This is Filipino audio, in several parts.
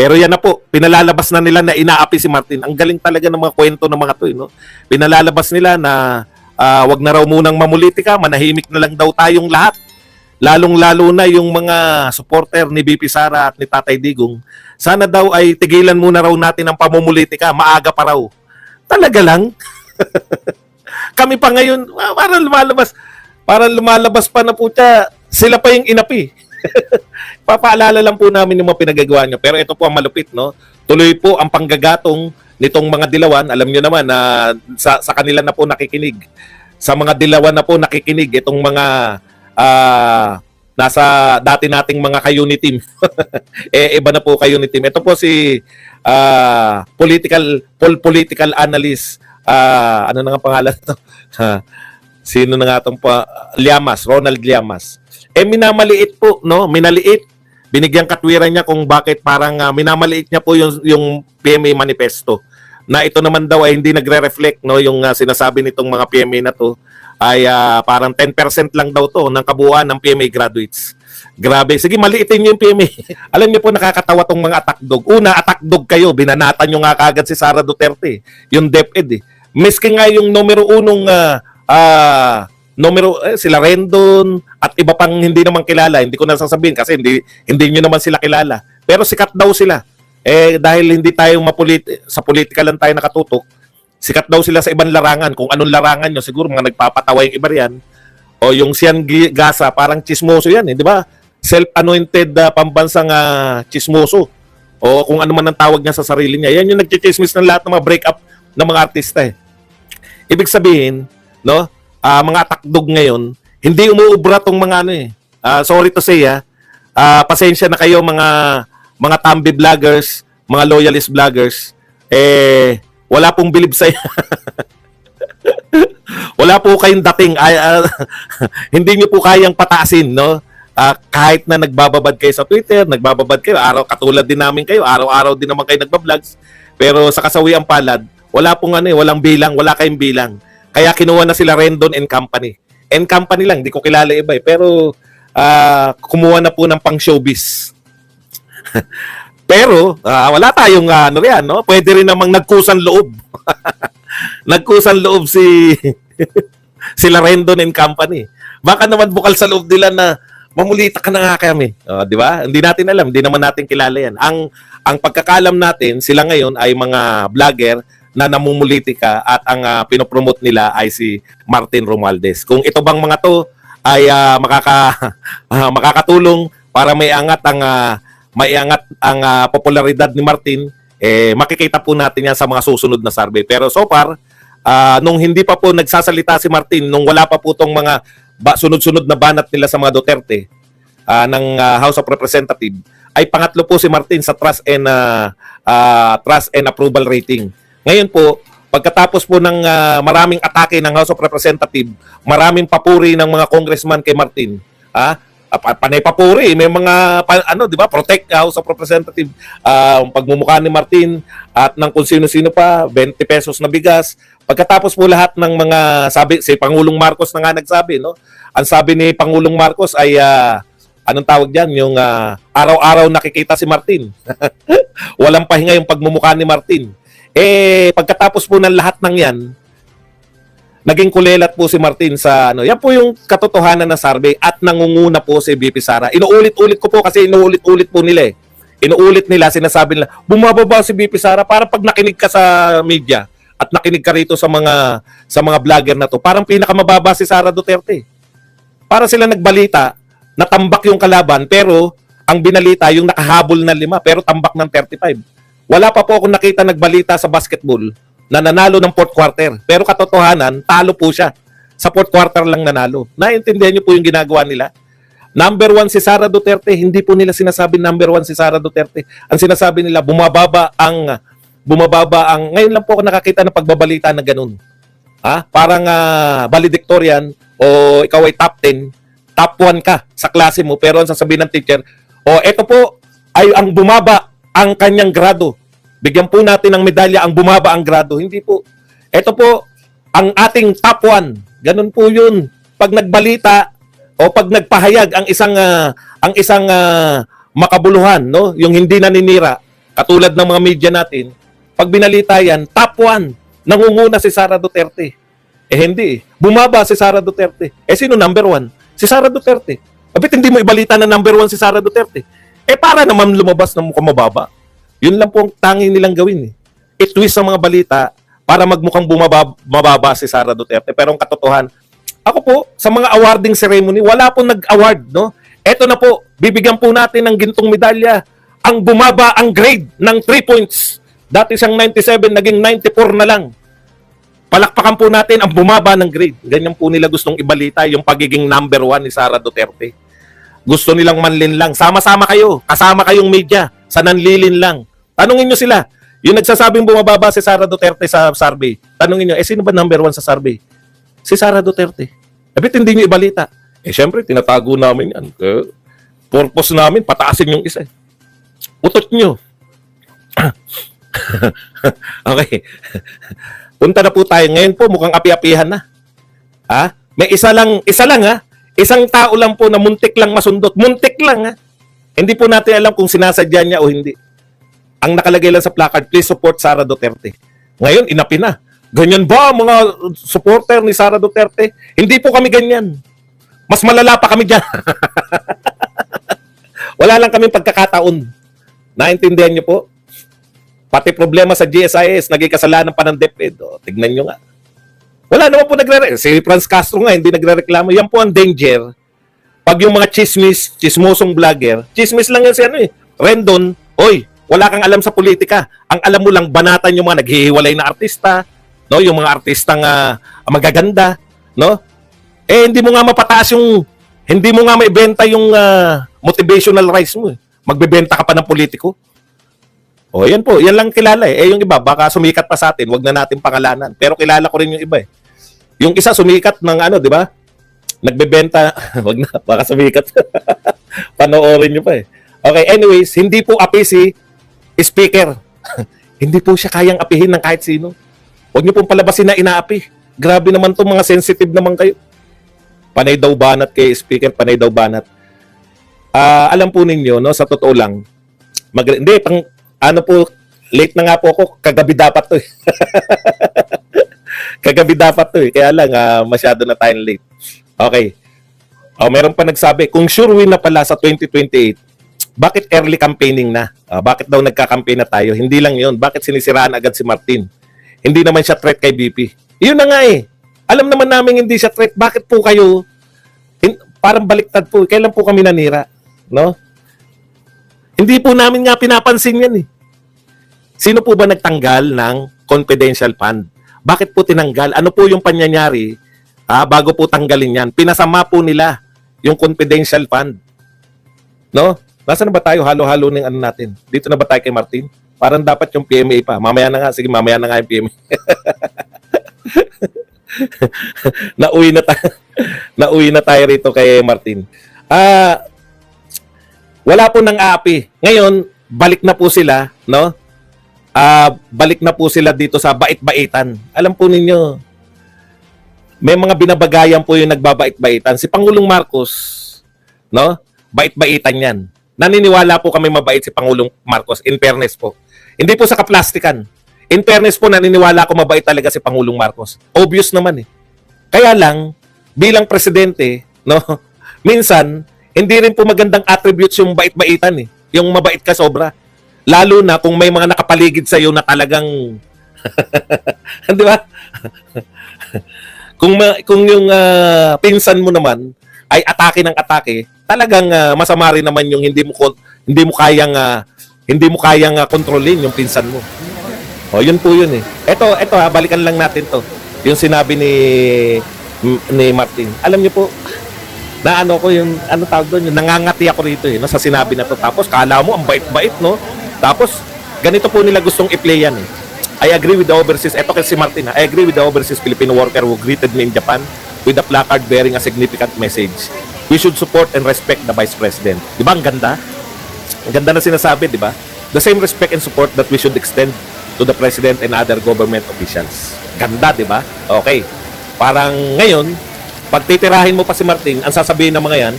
Pero yan na po, pinalalabas na nila na inaapi si Martin. Ang galing talaga ng mga kwento ng mga to, eh, no? Pinalalabas nila na ah, wag na raw munang mamulitika, manahimik na lang daw tayong lahat. Lalong-lalo na yung mga supporter ni BP Sara at ni Tatay Digong. Sana daw ay tigilan muna raw natin ang pamumulitika, maaga pa raw. Talaga lang. Kami pa ngayon, ah, parang lumalabas, parang lumalabas pa na po siya, sila pa yung inapi. Papaalala lang po namin yung mga pinagagawa niya. Pero ito po ang malupit, no? Tuloy po ang panggagatong nitong mga dilawan. Alam niyo naman na sa, sa kanila na po nakikinig. Sa mga dilawan na po nakikinig itong mga ah, nasa dati nating mga ka-unit team. eh iba na po ka-unit team. Ito po si ah, political pol political analyst ah, ano na nga pangalan to? Sino na nga itong pa Llamas, Ronald Llamas. Eh minamaliit po, no? Minaliit. Binigyan katwiran niya kung bakit parang ah, minamaliit niya po yung yung PMA manifesto. Na ito naman daw ay hindi nagre-reflect no yung ah, sinasabi nitong mga PMA na to ay ah, parang 10% lang daw to ng kabuuan ng PMA graduates. Grabe. Sige, maliitin niyo yung PMA. Alam niyo po nakakatawa tong mga attack dog. Una, attack dog kayo. Binanatan niyo nga kagad si Sara Duterte. Yung DepEd eh. Miski nga yung numero unong ah, ah, numero eh, sila Rendon at iba pang hindi naman kilala. Hindi ko na sasabihin kasi hindi hindi niyo naman sila kilala. Pero sikat daw sila. Eh dahil hindi tayo mapulit sa politika lang tayo nakatutok, sikat daw sila sa ibang larangan. Kung anong larangan nyo, siguro mga nagpapatawa yung iba riyan. O yung Sian Gasa, parang chismoso yan, eh, di ba? Self-anointed ah, pambansang ah, chismoso. O kung ano man ang tawag niya sa sarili niya. Yan yung nagchichismis ng lahat ng mga breakup ng mga artista eh. Ibig sabihin, no, ah, mga atakdog ngayon, hindi umuubra tong mga ano eh. Ah, sorry to say ah, Ah, pasensya na kayo mga mga tambi vloggers, mga loyalist vloggers. Eh, wala pong bilib sa wala po kayong dating. Ah, hindi niyo po kayang pataasin no? Ah, kahit na nagbababad kayo sa Twitter nagbababad kayo araw katulad din namin kayo araw-araw din naman kayo nagba-vlogs. Pero sa kasawiang palad wala pong ano eh, walang bilang wala kayong bilang kaya kinuha na sila Rendon and Company and Company lang hindi ko kilala iba eh pero ah, kumuha na po ng pang showbiz pero ah, wala tayong ah, ano yan no pwede rin namang nagkusan loob nagkusan loob si sila Rendon and Company. Baka naman bukal sa loob nila na mamulita ka na nga kami. Oh, di ba? Hindi natin alam, hindi naman natin kilala yan. Ang ang pagkakalam natin, sila ngayon ay mga vlogger na namumulitika at ang ah, pinopromote nila ay si Martin Romualdez. Kung ito bang mga to ay ah, makaka ah, makakatulong para may angat ang ah, maiangat ang ah, popularidad ni Martin, eh makikita po natin yan sa mga susunod na survey. Pero so far, ah, nung hindi pa po nagsasalita si Martin, nung wala pa po tong mga ba, sunod-sunod na banat nila sa mga Duterte ah, ng ah, House of Representative, ay pangatlo po si Martin sa trust and ah, ah, trust and approval rating. Ngayon po, pagkatapos po ng ah, maraming atake ng House of Representative, maraming papuri ng mga congressman kay Martin, ah, ah, pa- panay papuri, may mga ano, 'di ba? Protect House of Representative ah, ang pagmumukha ni Martin at ng kung sino-sino pa, 20 pesos na bigas. Pagkatapos po lahat ng mga sabi si Pangulong Marcos na nga nagsabi, no? Ang sabi ni Pangulong Marcos ay ah, anong tawag diyan, yung ah, araw-araw nakikita si Martin. Walang pahinga yung pagmumukha ni Martin. Eh pagkatapos po ng lahat ng 'yan, naging kulelat po si Martin sa ano. Yan po yung katotohanan ng survey at nangunguna po si BP Sara. Inuulit-ulit ko po kasi inuulit-ulit po nila eh. Inuulit nila, sinasabi nila, bumababa si BP Sara para pag nakinig ka sa media at nakinig ka rito sa mga sa mga vlogger na to, parang pinakamababa si Sara Duterte. Para sila nagbalita, natambak yung kalaban pero ang binalita yung nakahabol na lima pero tambak ng 35. Wala pa po akong nakita nagbalita sa basketball na nanalo ng fourth quarter. Pero katotohanan, talo po siya. Sa fourth quarter lang nanalo. Naintindihan niyo po yung ginagawa nila? Number one si Sara Duterte, hindi po nila sinasabi number one si Sara Duterte. Ang sinasabi nila, bumababa ang, bumababa ang, ngayon lang po ako nakakita ng pagbabalita na ganun. Ha? Parang uh, valedictorian o ikaw ay top 10, top 1 ka sa klase mo, pero ang sasabihin ng teacher, o eto po ay ang bumaba ang kanyang grado. Bigyan po natin ng medalya ang bumaba ang grado. Hindi po. Ito po, ang ating top 1. Ganun po yun. Pag nagbalita o pag nagpahayag ang isang ah, ang isang ah, makabuluhan, no? Yung hindi naninira, Katulad ng mga media natin, pag binalita yan, top 1, nangunguna si Sara Duterte. Eh hindi eh. Bumaba si Sara Duterte. Eh sino number 1? Si Sara Duterte. Abit hindi mo ibalita na number 1 si Sara Duterte. Eh para naman lumabas ng mukhang mababa. Yun lang po ang tangi nilang gawin eh. I-twist ang mga balita para magmukhang bumaba, mababa si Sara Duterte. Pero ang katotohan, ako po, sa mga awarding ceremony, wala po nag-award, no? Eto na po, bibigyan po natin ng gintong medalya. Ang bumaba ang grade ng 3 points. Dati siyang 97, naging 94 na lang. Palakpakan po natin ang bumaba ng grade. Ganyan po nila gustong ibalita yung pagiging number one ni Sara Duterte. Gusto nilang manlin lang. Sama-sama kayo. Kasama kayong media. Sa nanlilin lang. Tanungin nyo sila. Yung nagsasabing bumababa si Sara Duterte sa survey. Tanungin nyo, eh sino ba number one sa survey? Si Sara Duterte. Abit hindi nyo ibalita. Eh syempre, tinatago namin yan. Eh, purpose namin, pataasin yung isa. eh. Utot nyo. okay. Punta na po tayo. Ngayon po, mukhang api-apihan na. Ha? May isa lang, isa lang ha. Isang tao lang po na muntik lang masundot. Muntik lang ha. Hindi po natin alam kung sinasadya niya o hindi. Ang nakalagay lang sa placard, please support Sara Duterte. Ngayon, inapi na. Ganyan ba mga supporter ni Sara Duterte? Hindi po kami ganyan. Mas malala pa kami dyan. Wala lang kaming pagkakataon. Naintindihan niyo po? Pati problema sa GSIS, naging kasalanan pa ng DepEd. O, tignan nyo nga. Wala naman po nagre Si Franz Castro nga, hindi nagre-reklamo. Yan po ang danger. Pag yung mga chismis, chismosong vlogger, chismis lang yan si ano eh. Rendon, oy, wala kang alam sa politika. Ang alam mo lang, banatan yung mga naghihiwalay na artista, no? yung mga artistang ah, magaganda, no? Eh, hindi mo nga mapataas yung, hindi mo nga maibenta yung ah, motivational rights mo. eh. Magbebenta ka pa ng politiko. O, yan po. Yan lang kilala eh. Eh, yung iba, baka sumikat pa sa atin. Wag na natin pangalanan. Pero kilala ko rin yung iba eh. Yung isa sumikat ng ano, di ba? Nagbebenta. Wag na, baka sumikat. Panoorin nyo pa eh. Okay, anyways, hindi po api si speaker. hindi po siya kayang apihin ng kahit sino. Huwag niyo pong palabasin na inaapi. Grabe naman to mga sensitive naman kayo. Panay daw banat kay speaker, panay daw banat. Ah, alam po ninyo, no, sa totoo lang, mag hindi pang ano po, late na nga po ako, kagabi dapat to eh. kagabi dapat to eh. Kaya lang, ah, masyado na tayong late. Okay. Oh, meron pa nagsabi, kung sure win na pala sa 2028, bakit early campaigning na? Ah, bakit daw nagka-campaign na tayo? Hindi lang yun. Bakit sinisiraan agad si Martin? Hindi naman siya threat kay BP. Yun na nga eh. Alam naman namin hindi siya threat. Bakit po kayo, hin- parang baliktad po. Kailan po kami nanira? No? Hindi po namin nga pinapansin yan eh. Sino po ba nagtanggal ng confidential fund? Bakit po tinanggal? Ano po yung panyanyari ah, bago po tanggalin yan? Pinasama po nila yung confidential fund. No? Nasaan na ba tayo? Halo-halo ng ano natin. Dito na ba tayo kay Martin? Parang dapat yung PMA pa. Mamaya na nga. Sige, mamaya na nga yung PMA. Nauwi na tayo. Nauwi na tayo rito kay Martin. Ah, wala po ng aapi. Ngayon, balik na po sila, no? Ah, balik na po sila dito sa bait-baitan. Alam po ninyo, may mga binabagayan po yung nagbabait-baitan. Si Pangulong Marcos, no? Bait-baitan yan. Naniniwala po kami mabait si Pangulong Marcos, in fairness po. Hindi po sa kaplastikan. In fairness po, naniniwala ko mabait talaga si Pangulong Marcos. Obvious naman eh. Kaya lang, bilang presidente, no, minsan, hindi rin po magandang attributes yung bait-baitan eh. Yung mabait ka sobra. Lalo na kung may mga nakapaligid sa iyo na talagang di ba? kung ma- kung yung ah, pinsan mo naman ay atake ng atake, talagang ah, masama rin naman yung hindi mo hindi mo kayang ah, hindi mo kayang ah, kontrolin yung pinsan mo. O, yun po yun eh. Ito, ito ha, balikan lang natin to. Yung sinabi ni ni Martin. Alam niyo po, na ano ko yung ano tawag doon, yung nangangati ako rito eh, no, sa sinabi na to. Tapos kala mo ang bait-bait, no? Tapos ganito po nila gustong i-play yan eh. I agree with the overseas, eto kasi si Martin ha, I agree with the overseas Filipino worker who greeted me in Japan with a placard bearing a significant message we should support and respect the Vice President. Di ba ang ganda? Ang ganda na sinasabi, di ba? The same respect and support that we should extend to the President and other government officials. Ganda, di ba? Okay. Parang ngayon, pag titirahin mo pa si Martin, ang sasabihin ng mga yan,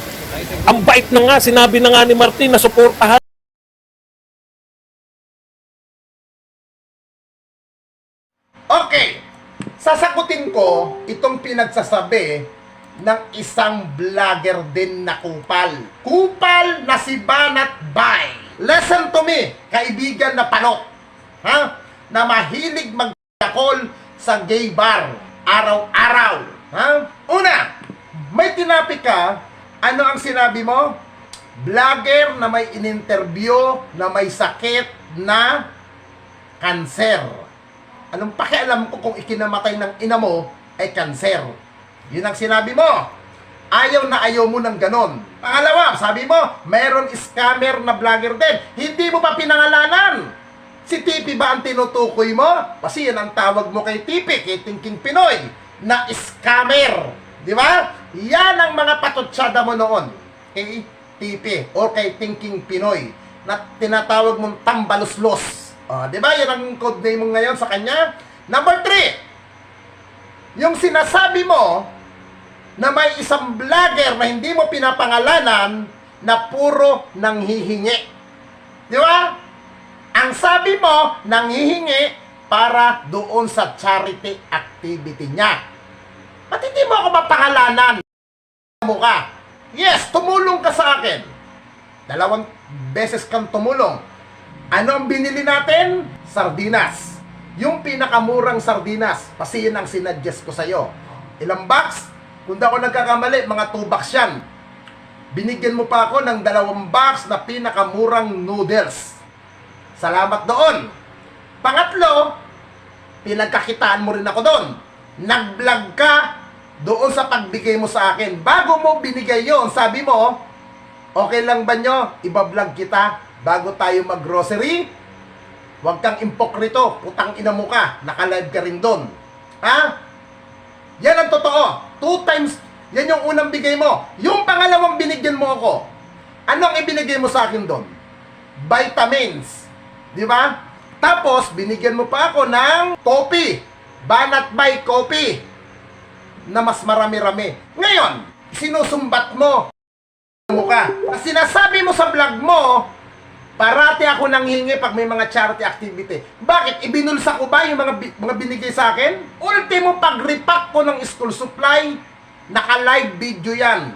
ang bait na nga, sinabi na nga ni Martin na suportahan Okay, sasagutin ko itong pinagsasabi ng isang vlogger din na kupal. Kupal na si Banat Bay. Listen to me, kaibigan na panot. Ha? Na mahilig mag-call sa gay bar. Araw-araw. Ha? Una, may tinapik ka. Ano ang sinabi mo? Vlogger na may in-interview na may sakit na kanser. Anong pakialam ko kung ikinamatay ng ina mo ay kanser? Yun ang sinabi mo. Ayaw na ayaw mo ng ganon. Pangalawa, sabi mo, meron scammer na vlogger din. Hindi mo pa pinangalanan. Si Tipi ba ang tinutukoy mo? Kasi yan ang tawag mo kay Tipi, kay Thinking Pinoy, na scammer. Di ba? Yan ang mga patutsyada mo noon. Kay Tipi o kay Thinking Pinoy na tinatawag mong tambaluslos. O, di ba? Yan ang code name mo ngayon sa kanya. Number three, yung sinasabi mo na may isang vlogger na hindi mo pinapangalanan na puro nanghihingi. Di ba? Ang sabi mo, nanghihingi para doon sa charity activity niya. Ba't hindi mo ako mapangalanan? Mo ka. Yes, tumulong ka sa akin. Dalawang beses kang tumulong. Ano ang binili natin? Sardinas. Yung pinakamurang sardinas. Kasi ang sinadjust ko sa'yo. Ilang box? Kung di ako nagkakamali, mga 2 box yan. Binigyan mo pa ako ng dalawang box na pinakamurang noodles. Salamat doon. Pangatlo, pinagkakitaan mo rin ako doon. Nag-vlog ka doon sa pagbigay mo sa akin. Bago mo binigay yon, sabi mo, okay lang ba nyo? Iba-vlog kita bago tayo mag-grocery? Huwag kang impokrito. Putang ina mo ka. Naka-live ka rin doon. Ha? Yan ang totoo. Two times, yan yung unang bigay mo. Yung pangalawang binigyan mo ako. Anong ibinigay mo sa akin doon? Vitamins. Di ba? Tapos, binigyan mo pa ako ng coffee. Banat by coffee. Na mas marami-rami. Ngayon, sinusumbat mo. Ang Sinasabi mo sa vlog mo, parati ako nanghingi pag may mga charity activity. Bakit? Ibinulsa ko ba yung mga, mga binigay sa akin? Ultimo pag-repack ko ng school supply, naka-live video yan.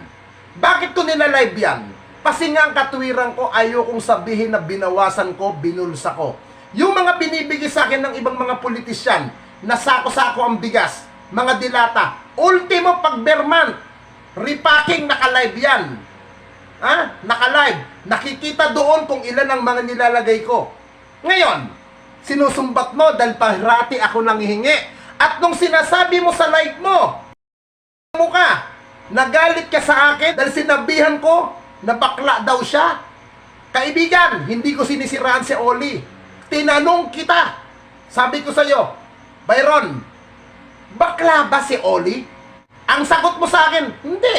Bakit ko nila-live yan? Kasi nga ang katwiran ko, ayokong sabihin na binawasan ko, binulsa ko. Yung mga binibigay sa akin ng ibang mga politisyan, na sako-sako ang bigas, mga dilata, ultimo pag Berman, repacking naka-live yan. Ha? Naka-live. Nakikita doon kung ilan ang mga nilalagay ko. Ngayon, sinusumbat mo dahil parati ako nanghihingi. At nung sinasabi mo sa live mo, mo ka, nagalit ka sa akin dahil sinabihan ko na bakla daw siya. Kaibigan, hindi ko sinisiraan si Oli. Tinanong kita. Sabi ko sa'yo, Byron, bakla ba si Oli? Ang sagot mo sa akin, hindi.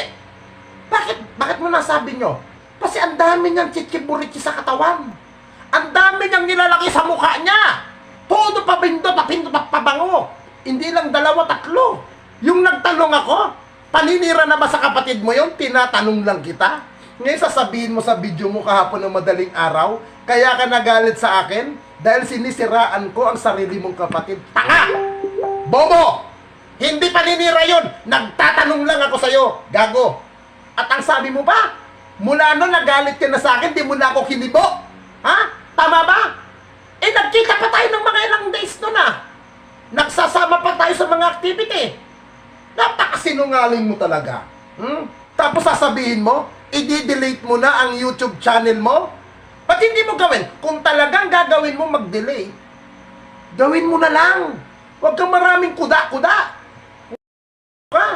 Bakit? Bakit mo nasabi nyo? Kasi ang dami niyang chichiburichi sa katawan. Ang dami niyang nilalaki sa mukha niya. Todo pabindo, papindo, pabango. Hindi lang dalawa, tatlo. Yung nagtanong ako, paninira na ba sa kapatid mo yun? Tinatanong lang kita. Ngayon sasabihin mo sa video mo kahapon ng madaling araw, kaya ka nagalit sa akin dahil sinisiraan ko ang sarili mong kapatid. Tanga! Bobo! Hindi paninira yun! Nagtatanong lang ako sa'yo, gago. At ang sabi mo ba, mula nun nagalit ka na sa akin, di mo na ako kinibo? Ha? Tama ba? Eh, nagkita pa tayo ng mga ilang days nun ah. Nagsasama pa tayo sa mga activity. Napakasinungaling mo talaga. Hmm? Tapos sasabihin mo, i-delete mo na ang YouTube channel mo? Ba't hindi mo gawin? Kung talagang gagawin mo mag-delete, gawin mo na lang. Huwag kang maraming kuda-kuda. Ka.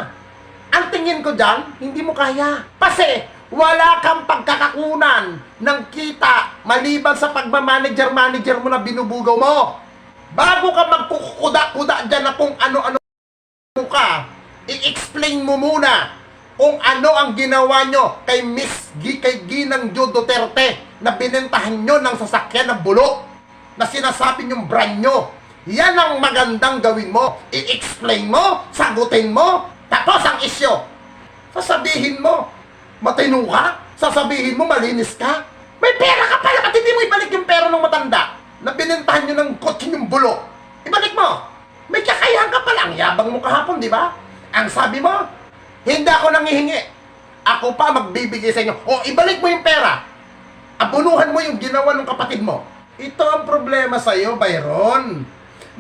Ang tingin ko dyan, hindi mo kaya. Kasi, wala kang pagkakakunan ng kita maliban sa pagmamanager-manager mo na binubugaw mo. Bago ka magkukuda-kuda dyan na kung ano-ano ka, i-explain mo muna kung ano ang ginawa nyo kay Miss G, kay Ginang Jo Duterte na binentahan nyo ng sasakyan ng bulok na sinasabi nyong brand nyo. Yan ang magandang gawin mo. I-explain mo, sagutin mo, tapos ang isyo. Sasabihin mo, matino ka? Sasabihin mo, malinis ka? May pera ka pala, ba't hindi mo ibalik yung pera ng matanda na binentahan nyo ng kotse yung bulok? Ibalik mo! May kakayahan ka pala. Ang yabang mo kahapon, di ba? Ang sabi mo, hindi ako nangihingi. Ako pa magbibigay sa inyo. O, ibalik mo yung pera. Abunuhan mo yung ginawa ng kapatid mo. Ito ang problema sa iyo, Byron.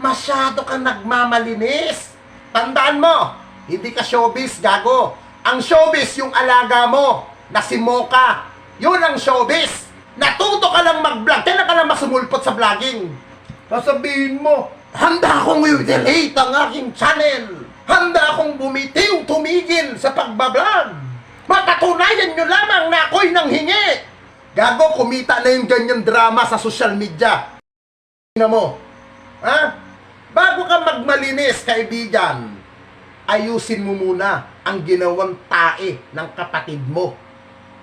Masyado kang nagmamalinis. Tandaan mo, hindi ka showbiz, gago. Ang showbiz yung alaga mo, na si Mocha. Yun ang showbiz. Natuto ka lang mag-vlog, kailan ka lang masumulpot sa vlogging. Sasabihin mo, handa akong i-delete ang aking channel. Handa akong bumitiw, tumigil sa pagbablog. Mapatunayan nyo lamang na ako'y nang hingi. Gago, kumita na yung ganyan drama sa social media. Tingnan mo. Ha? Bago ka magmalinis, kaibigan, ayusin mo muna ang ginawang tae ng kapatid mo.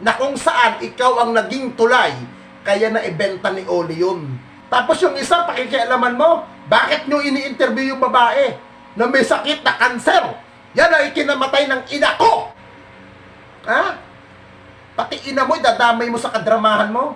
Na kung saan ikaw ang naging tulay, kaya na ibenta ni Oli. Tapos yung isa, pakikialaman mo, bakit nyo ini-interview yung babae na may sakit na kanser? Yan ay kinamatay ng ina ko! Ha? Pati ina mo, dadamay mo sa kadramahan mo.